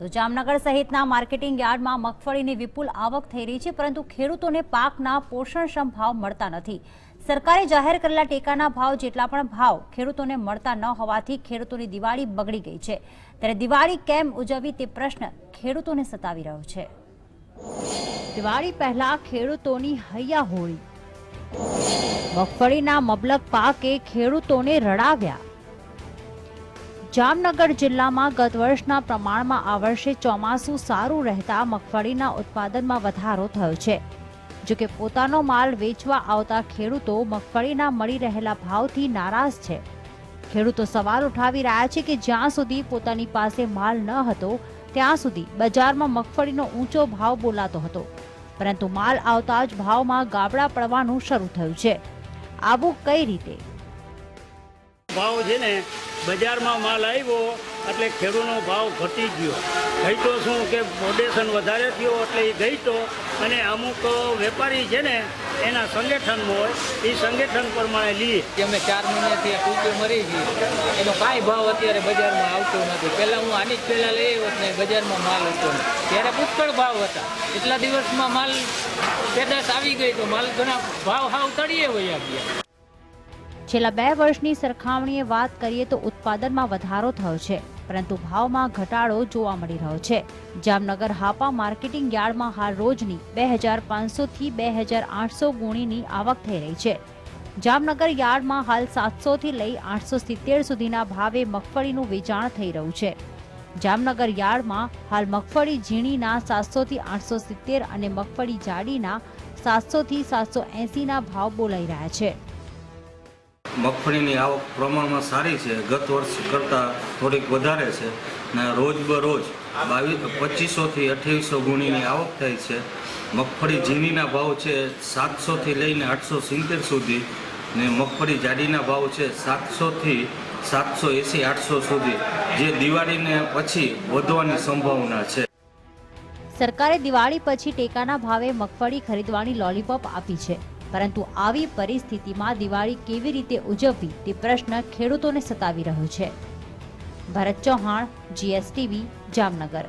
તો જામનગર સહિતના માર્કેટિંગ યાર્ડમાં મગફળીની વિપુલ આવક થઈ રહી છે, પરંતુ ખેડૂતોને પાકના પોષણક્ષમ ભાવ મળતા નથી. સરકારે જાહેર કરેલા ટેકાના ભાવ જેટલા પણ ભાવ ખેડૂતોને મળતા ન હોવાથી ખેડૂતોની દિવાળી બગડી ગઈ છે. ત્યારે દિવાળી કેમ ઉજવવી તે પ્રશ્ન ખેડૂતોને સતાવી રહ્યો છે. દિવાળી પહેલા ખેડૂતોની હૈયા હોળી મગફળીના મબલક પાકે ખેડૂતોને રડાવ્યા. જામનગર જિલ્લામાં ગત વર્ષના પ્રમાણમાં આ વર્ષે ચોમાસું સારું રહેતા મગફળીના ઉત્પાદનમાં વધારો થયો છે. જોકે પોતાનો માલ વેચવા આવતા ખેડૂતો મગફળીના મળી રહેલા ભાવથી નારાજ છે. ખેડૂતો સવાલ ઉઠાવી રહ્યા છે કે જ્યાં સુધી પોતાની પાસે માલ ન હતો, ત્યાં સુધી બજારમાં મગફળીનો ઊંચો ભાવ બોલાતો હતો. પરંતુ માલ આવતા જ ભાવમાં ગાબડા પડવાનું શરૂ થયું છે. આવું કઈ રીતે? ભાવ છે ને, બજારમાં માલ આવ્યો એટલે ખેડૂતનો ભાવ ઘટી ગયો. ઘટ્યો શું કે પ્રોડેશન વધારે થયો એટલે એ ઘટ્યો અને અમુક વેપારી છે ને, એના સંગઠનમાં હોય, એ સંગઠન પ્રમાણે લઈએ કે અમે ચાર મહિનાથી આ ટૂંકે મરી ગઈ એનો કાંઈ ભાવ અત્યારે બજારમાં આવતો નથી. પહેલાં હું આની જ પહેલાં લઈ આવ્યો ને, બજારમાં માલ હતો ત્યારે પુષ્કળ ભાવ હતા. એટલા દિવસમાં માલ પેદાશ આવી ગઈ તો માલ ઘણા ભાવ હાવ તળીએ વયા ગયા. છેલ્લા બે વર્ષની સરખામણીએ વાત કરીએ તો ઉત્પાદનમાં વધારો થયો છે, પરંતુ ભાવમાં ઘટાડો જોવા મળી રહ્યો છે. જામનગર હાપા માર્કેટિંગ યાર્ડમાં હાલ રોજની બે હજાર પાંચસોથી બે હજાર આઠસો ગુણીની આવક થઈ રહી છે. જામનગર યાર્ડમાં હાલ સાતસોથી લઈ આઠસો સિત્તેર સુધીના ભાવે મગફળીનું વેચાણ થઈ રહ્યું છે. જામનગર યાર્ડમાં હાલ મગફળી ઝીણીના સાતસોથી આઠસો સિત્તેર અને મગફળી જાડીના સાતસોથી સાતસો એંસીના ભાવ બોલાઈ રહ્યા છે. મગફળીની આવક પ્રમાણમાં સારી છે. ગત વર્ષ કરતાં થોડીક વધારે છે ને રોજ બરોજ બાવીસ, પચીસોથી અઠ્યાવીસો ગુણીની આવક થાય છે. મગફળી ઝીણીના ભાવ છે સાતસોથી લઈને આઠસો સિત્તેર સુધી ને મગફળી જાડીના ભાવ છે સાતસોથી સાતસો એંસી, આઠસો સુધી, જે દિવાળીને પછી વધવાની સંભાવના છે. સરકારે દિવાળી પછી ટેકાના ભાવે મગફળી ખરીદવાની લોલીપોપ આપી છે. પરંતુ આવી પરિસ્થિતિમાં દિવાળી કેવી રીતે ઉજવવી તે પ્રશ્ન ખેડૂતોને સતાવી રહ્યો છે. ભરત ચૌહાણ જીએસટીવી જામનગર.